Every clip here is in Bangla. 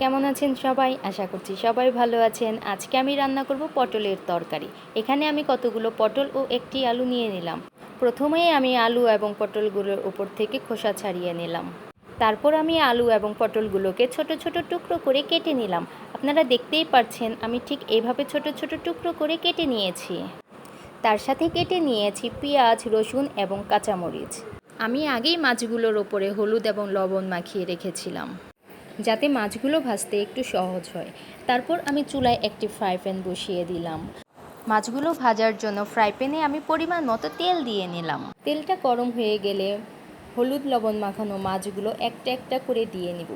কেমন আছেন সবাই? আশা করছি সবাই ভালো আছেন। আজকে আমি রান্না করব পটলের তরকারি। এখানে আমি কতগুলো পটল ও একটি আলু নিয়ে নিলাম। প্রথমেই আমি আলু এবং পটলগুলোর উপর থেকে খোসা ছাড়িয়ে নিলাম। তারপর আমি আলু এবং পটলগুলোকে ছোট ছোট টুকরো করে কেটে নিলাম। আপনারা দেখতেই পাচ্ছেন আমি ঠিক এইভাবে ছোট ছোট টুকরো করে কেটে নিয়েছি। তার সাথে কেটে নিয়েছি পেঁয়াজ, রসুন এবং কাঁচামরিচ। আমি আগেই মাছগুলোর ওপরে হলুদ এবং লবণ মাখিয়ে রেখেছিলাম। যাতে মাছগুলো ভাজতে একটু সহজ হয়। তারপর আমি চুলায় একটি ফ্রাই প্যান বসিয়ে দিলাম। মাছগুলো ভাজার জন্য ফ্রাই প্যানে আমি পরিমাণ মতো তেল দিয়ে নিলাম। তেলটা গরম হয়ে গেলে হলুদ লবণ মাখানো মাছগুলো একটা একটা করে দিয়ে নিব।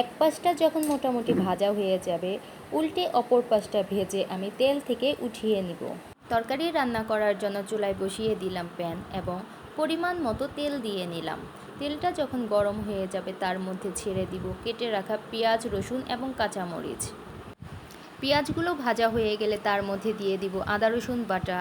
এক পাশটা যখন মোটামুটি ভাজা হয়ে যাবে, উল্টে অপর পাশটা ভেজে আমি তেল থেকে উঠিয়ে নিব। তরকারি রান্না করার জন্য চুলায় বসিয়ে দিলাম প্যান এবং পরিমাণ মতো তেল দিয়ে নিলাম। তেলটা যখন গরম হয়ে যাবে, তার মধ্যে ছেড়ে দিব। কেটে রাখা পেঁয়াজ, রসুন এবং কাঁচামরিচ। পেঁয়াজগুলো ভাজা হয়ে গেলে তার মধ্যে দিয়ে দিব আদা, রসুন বাটা,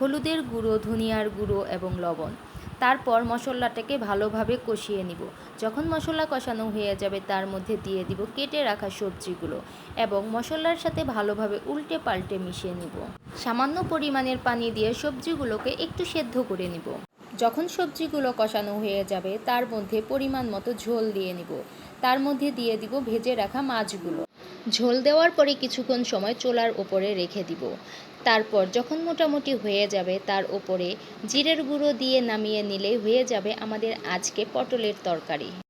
হলুদের গুঁড়ো, ধনিয়ার গুঁড়ো এবং লবণ। তারপর মশলাটাকে ভালোভাবে কষিয়ে নিব। যখন মশলা কষানো হয়ে যাবে, তার মধ্যে দিয়ে দিব কেটে রাখা সবজিগুলো এবং মশলার সাথে ভালোভাবে উল্টে পাল্টে মিশিয়ে নিব। সামান্য পরিমাণের পানি দিয়ে সবজিগুলোকে একটু সেদ্ধ করে নিব। যখন সবজিগুলো কষানো হয়ে যাবে, তার মধ্যে পরিমাণ মতো ঝোল দিয়ে নিব। তার মধ্যে দিয়ে দিব ভেজে রাখা মাছগুলো। ঝোল দেওয়ার পরে কিছুক্ষণ সময় চোলার ওপরে রেখে দিব। তারপর যখন মোটামুটি হয়ে যাবে, তার ওপরে জিরের গুঁড়ো দিয়ে নামিয়ে নিলেই হয়ে যাবে আমাদের আজকে পটলের তরকারি।